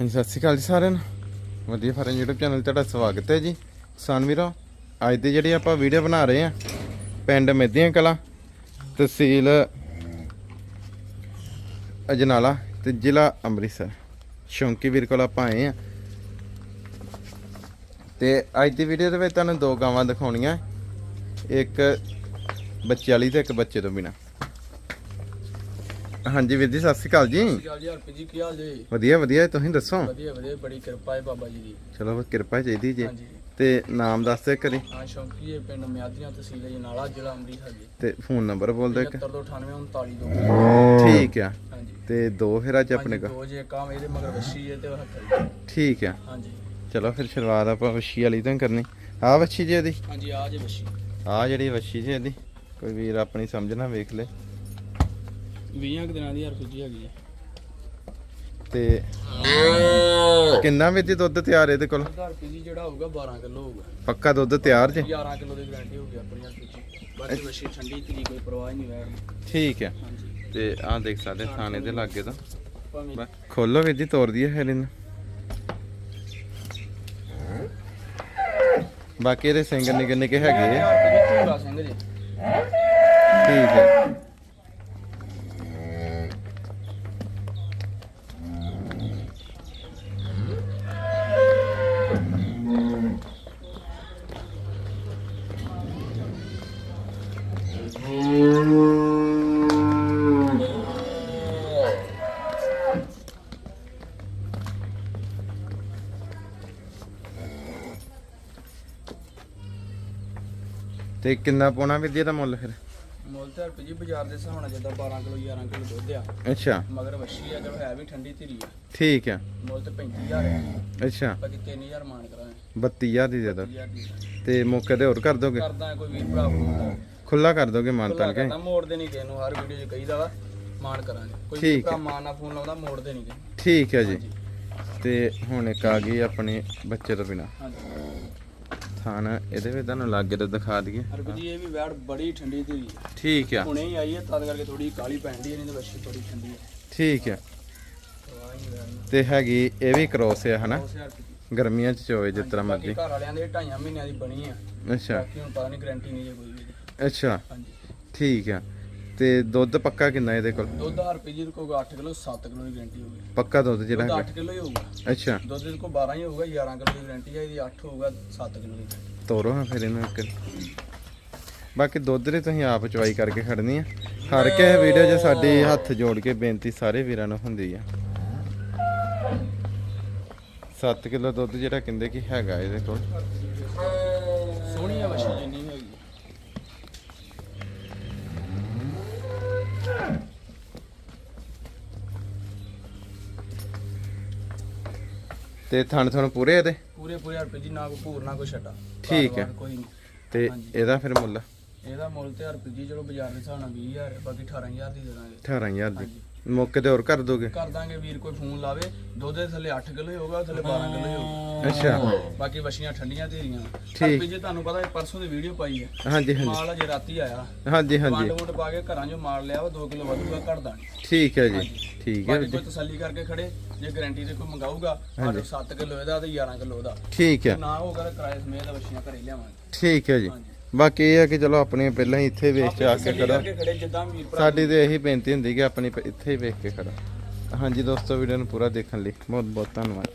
ਹਾਂਜੀ, ਸਤਿ ਸ਼੍ਰੀ ਅਕਾਲ ਜੀ ਸਾਰਿਆਂ ਨੂੰ। ਵਧੀਆ ਫਾਰਮ YouTube ਚੈਨਲ 'ਤੇ ਤੁਹਾਡਾ ਸਵਾਗਤ ਹੈ ਜੀ। ਕਿਸਾਨ ਵੀਰੋ, ਅੱਜ ਦੀ ਜਿਹੜੀ ਆਪਾਂ ਵੀਡੀਓ ਬਣਾ ਰਹੇ ਆ ਪਿੰਡ ਮੇਦੀਆਂ ਕਲਾ, ਤਹਿਸੀਲ ਅਜਨਾਲਾ ਤੇ ਜ਼ਿਲ੍ਹਾ ਅੰਮ੍ਰਿਤਸਰ। ਸ਼ੌਂਕੀ ਵੀਰ ਕੋਲ ਆਪਾਂ ਆਏ ਆ ਤੇ ਅੱਜ ਦੀ ਵੀਡੀਓ ਦੇ ਵਿੱਚ ਤੁਹਾਨੂੰ ਦੋ ਗਾਵਾਂ ਦਿਖਾਉਣੀਆਂ। ਇੱਕ ਬੱਚੇ ਵਾਲੀ ਤੇ ਇੱਕ ਬੱਚੇ ਤੋਂ ਬਿਨਾ। ਹਾਂਜੀ ਵੀਰ ਜੀ ਸਤਿ ਸ਼੍ਰੀ ਅਕਾਲ ਜੀ। ਕੀ ਹਾਲ ਜੀ ਹਰਪ੍ਰੀਤ ਜੀ ਕੀ ਹਾਲ ਜੀ? ਵਧੀਆ ਵਧੀਆ ਤੁਸੀਂ ਦੱਸੋ? ਵਧੀਆ ਵਧੀਆ ਬੜੀ ਕਿਰਪਾ ਹੈ ਬਾਬਾ ਜੀ ਦੀ। ਚਲੋ ਕਿਰਪਾ ਚਾਹੀਦੀ ਜੀ। ਹਾਂਜੀ। ਤੇ ਨਾਮ ਦੱਸ ਦੇ ਕਰੀ ਹਾਂ ਸ਼ੌਂਕੀ ਹੈ ਪਿੰਡ ਮਿਆਦੀਆਂ ਤਹਿਸੀਲ ਜਨਾਲਾ ਜ਼ਿਲ੍ਹਾ ਅੰਮ੍ਰਿਤਸਰ ਜੀ। ਤੇ ਫੋਨ ਨੰਬਰ ਬੋਲ ਦਿਓ ਇੱਕ। 7298 39 ਠੀਕ ਆ। ਹਾਂਜੀ। ਤੇ ਦੋ ਫਿਰ ਅੱਜ ਆਪਣੇ ਕੋਲ। ਦੋ ਜੇ ਕੰਮ ਇਹਦੇ ਮਗਰ ਵੱਛੀ ਹੈ ਤੇ ਹੱਥ ਠੀਕ ਆ। ਹਾਂਜੀ। ਚਲੋ ਫਿਰ ਸ਼ੁਰੂਆਤ ਆਪਾਂ ਵੱਛੀ ਵਾਲੀ ਤੋਂ ਕਰਨੀ। ਆ ਵੱਛੀ ਜੀ ਇਹਦੀ। ਹਾਂਜੀ ਆ ਜੇ ਵੱਛੀ। ਆ ਜਿਹੜੀ ਵੱਛੀ ਜੀ ਇਹਦੀ। ਕੋਈ ਵੀਰ ਆਪਣੀ ਸਮਝ ਨਾ ਵੇਖ ਲੈ। 20 ਕੁ ਦਿਨਾਂ ਦੀ ਹਰਪ੍ਰੀਤ ਜੀ ਹੈਗੀ ਹੈ ਤੇ ਕਿੰਨਾ ਵਿੱਚ ਦੁੱਧ ਤਿਆਰ ਇਹਦੇ ਕੋਲ? ਹਰਪ੍ਰੀਤ ਜੀ ਜਿਹੜਾ ਹੋਊਗਾ 12 ਕਿਲੋ ਹੋਊਗਾ। ਪੱਕਾ ਦੁੱਧ ਤਿਆਰ ਜੇ? 11 ਕਿਲੋ ਦੀ ਗਾਰੰਟੀ ਹੋਊਗੀ ਆਪਣੀ ਹਰਪ੍ਰੀਤ ਜੀ ਬਾਕੀ ਵੱਛੀ ਠੰਡੀ ਧੀਰੀ ਕੋਈ ਪਰਵਾਹ ਨਹੀਂ ਹੋਇਆ ਠੀਕ ਆ। ਹਾਂਜੀ। ਤੇ ਆਹ ਦੇਖ ਸਕਦੇ ਥਾਣੇ ਦੇ ਲਾਗੇ ਭਾਵੇਂ ਬਸ ਖੋਲੋ ਵੀਰ ਜੀ ਤੋੜ ਦਈਏ ਇਹਨੂੰ ਬਾਕੀ ਇਹਦੇ ਸਿੰਗਰ ਨਿੱਕੇ ਨਿੱਕੇ ਹੈਗੇ ਆ। ਸਿੰਘ ਜੀ। ਤੇ ਕਿੰਨਾ ਪਾਉਣਾ ਵੀਰ ਜੀ ਇਹਦਾ ਮੁੱਲ ਫਿਰ? ਮੁੱਲ ਤੇ ਜੀ ਬਾਜ਼ਾਰ ਦੇ ਹਿਸਾਬ ਨਾਲ ਜਿੱਦਾਂ 12 ਕਿਲੋ 11 ਕਿਲੋ ਦੁੱਧ ਆ। ਅੱਛਾ। ਮਗਰ ਵੱਛੀ ਆ ਚਲੋ ਹੈ ਵੀ ਠੰਡੀ ਧੀਰੀ ਆ। ਠੀਕ ਆ। ਮੁੱਲ ਤੇ 35000 ਹੈ ਅੱਛਾ। ਬਾਕੀ 3000 ਮਾਨ ਕਰਾਂਗੇ। 32000 ਦੀ ਦੇ ਦੋ 30000 ਦੀ ਤੇ ਮੌਕੇ ਤੇ ਹੋਰ ਕਰ ਦੋਗੇ? ਕਰਦਾ ਕੋਈ ਵੀਰ ਭਰਾ ਖੁੱਲਾ ਕਰ ਦੋਗੇ ਮਾਨਤਾਨ ਕੇ ਕਰਦਾ ਮੋੜਦੇ ਨਹੀਂ ਕਿਸੇ ਨੂੰ ਹਰ ਵੀਡੀਓ 'ਚ ਕਹੀਦਾ ਵਾ ਮਾਨ ਕਰਾਂਗੇ। ਕੋਈ ਵੀਰ ਭਰਾ। ਮਾਨ ਨਾਲ ਫੋਨ ਲਾਉਂਦਾ ਮੋੜਦੇ ਨਹੀਂ ਕਿਸੇ ਠੀਕ ਹੈ ਜੀ। ਤੇ ਹੁਣ ਇੱਕ ਆ ਗਈ ਆਪਣੇ ਬੱਚੇ ਤੋਂ ਬਿਨਾ। ਹਾਂਜੀ। ਥਾਨ ਇਹਦੇ ਵਿੱਚ ਤੁਹਾਨੂੰ ਲਾਗੇ ਤੋਂ ਦਿਖਾ ਦਈਏ। ਹਰਪ੍ਰੀਤ ਜੀ ਇਹ ਵੀ ਵੈੜ ਬੜੀ ਠੰਡੀ ਆ ਠੀਕ ਆ। ਹੁਣੇ ਹੀ ਆਈ ਹੈ ਤਦ ਕਰਕੇ ਥੋੜੀ ਕਾਲੀ ਪੈਂਦੀ ਹੈ ਨਹੀਂ ਤਾਂ ਵੱਛੀ ਥੋੜੀ ਠੰਡੀ ਹੈ। ਠੀਕ ਆ। ਤੇ ਹੈਗੀ ਇਹ ਵੀ ਕ੍ਰੋਸ ਆ ਹਨਾ? 2000 ਰੁਪਏ ਗਰਮੀਆਂ ਚ ਚੋਵੇ ਜਿਸ ਤਰ੍ਹਾਂ ਮਰਜ਼ੀ। ਘਰ ਵਾਲਿਆਂ ਦੇ ਢਾਈਆਂ ਮਹੀਨਿਆਂ ਦੀ ਬਣੀ ਆ। ਅੱਛਾ। ਹੁਣ ਪਤਾ ਨਹੀਂ ਗਾਰੰਟੀ ਨਹੀਂ ਜੇ ਕੋਈ ਵੀ। ਅੱਛਾ। ਹਾਂਜੀ। ਠੀਕ ਆ। ਤੇ ਦੁੱਧ ਪੱਕਾ ਕਿੰਨਾ ਇਹਦੇ ਕੋਲ? ਦੁੱਧ ਹਰਪ੍ਰੀਤ ਜੀ ਕੋਲ 8 ਕਿਲੋ 7 ਕਿਲੋ ਦੀ ਗਾਰੰਟੀ ਹੋਊਗੀ। ਪੱਕਾ ਦੁੱਧ ਜਿਹੜਾ ਦੁੱਧ ਹੈਗਾ। 8 ਕਿਲੋ ਹੀ ਹੋਊਗਾ। ਅੱਛਾ। ਦੁੱਧ ਦੇ ਕੋਲ 12 ਹੀ ਹੋਊਗਾ 11 ਕਿਲੋ ਦੀ ਗਾਰੰਟੀ ਹੈ ਇਹਦੀ 8 ਹੋਊਗਾ 7 ਕਿਲੋ ਦੀ ਤੋਰੋ ਹਾਂ ਫਿਰ ਇਹਨੂੰ ਇੱਕ। ਬਾਕੀ ਦੁੱਧ ਦੇ ਤੁਸੀਂ ਆਪ ਚਵਾਈ ਕਰਕੇ ਖੜਨੀ ਆ। ਹਰ ਕੇ ਵੀਡੀਓ 'ਚ ਸਾਡੀ ਹੱਥ ਜੋੜ ਕੇ ਬੇਨਤੀ ਸਾਰੇ ਵੀਰਾਂ ਨੂੰ ਹੁੰਦੀ ਆ। 7 ਕਿਲੋ ਦੁੱਧ ਜਿਹੜਾ ਕਹਿੰਦੇ ਕਿ ਹੈਗਾ ਇਹਦੇ ਕੋਲ। ਸੋਹਣੀ ਆ ਵਸ਼ੀ ਤੇ ਥਣ ਥਣ ਪੂਰੇ ਇਹਦੇ? ਪੂਰੇ ਪੂਰੇ ਰੁਪਏ ਜੀ ਨਾ ਕੋਈ ਭੂਰ ਨਾ ਕੋਈ ਛੱਟਾ ਠੀਕ ਹੈ। ਕੋਈ ਨਹੀਂ। ਤੇ। ਇਹਦਾ ਫਿਰ ਮੁੱਲ? ਇਹਦਾ ਮੁੱਲ ਤੇ ਰੁਪਏ ਜੀ ਚਲੋ ਬਾਜ਼ਾਰ ਦੇ ਹਿਸਾਬ ਨਾਲ 20000 ਹੈ ਬਾਕੀ 18000 ਦੀ ਦੇ ਦਾਂਗੇ 18000 ਦੀ। ਮੌਕੇ ਤੇ ਹੋਰ ਕਰ ਦੋਗੇ? ਕਰ ਦਾਂਗੇ ਵੀਰ ਕੋਈ ਫੋਨ ਲਾਵੇ। ਦੁੱਧ ਦੇ ਥੱਲੇ 8 ਕਿਲੋ ਹੀ ਹੋਊਗਾ ਥੱਲੇ 12 ਕਿਲੋ ਹੀ ਹੋਊਗਾ। ਅੱਛਾ। ਬਾਕੀ ਵਸ਼ੀਆਂ ਠੰਡੀਆਂ ਧੀਰੀਆਂ ਠੀਕ। ਜੀ ਤੁਹਾਨੂੰ ਪਤਾ ਪਰਸੋਂ ਦੀ ਵੀਡੀਓ ਪਾਈ ਹੈ। ਹਾਂਜੀ ਹਾਂਜੀ। ਮਾਲ ਅਜੇ ਰਾਤੀ ਆਇਆ। ਹਾਂਜੀ ਹਾਂਜੀ। ਵੰਡ ਵੁੰਡ ਪਾ ਕੇ ਘਰਾਂ 'ਚੋਂ ਮਾਲ ਲਿਆ ਵਾ 2 ਕਿਲੋ ਵਧੂਗਾ ਘਟ ਠੀਕ ਹੈ ਜੀ। ਠੀਕ ਹੈ ਬਾਕੀ ਕੋਈ ਤਸੱਲੀ ਕਰਕੇ ਖੜੇ ਜੇ ਗਾਰੰਟੀ ਦੇ ਕੋਈ ਮੰਗਾਊਗਾ। ਸਾਡੇ 7 ਕਿਲੋ ਇਹਦਾ ਤੇ 11 ਕਿਲੋ ਉਹਦਾ। ਠੀਕ ਹੈ। ਨਾ ਹੋਊਗਾ ਤਾਂ ਕਿਰਾਏ ਸਮੇਤ ਵਸ਼ੀਆਂ ਘਰੇ ਲਿਆਵਾਂਗੇ। ਠੀਕ ਹੈ ਜੀ। ਬਾਕੀ ਇਹ ਹੈ ਕਿ ਚਲੋ ਆਪਣੀਆਂ ਪਹਿਲਾਂ ਹੀ ਇੱਥੇ ਵੇਖ ਕੇ ਆ ਕੇ ਕਰੋ ਸਾਡੀ ਤੇ ਇਹੀ ਬੇਨਤੀ ਹੁੰਦੀ ਕਿ ਆਪਣੀ ਇੱਥੇ ਹੀ ਵੇਖ ਕੇ ਖੜੋ। ਹਾਂਜੀ ਦੋਸਤੋ ਵੀਡੀਓ ਨੂੰ ਪੂਰਾ ਦੇਖਣ ਲਈ ਬਹੁਤ ਬਹੁਤ ਧੰਨਵਾਦ।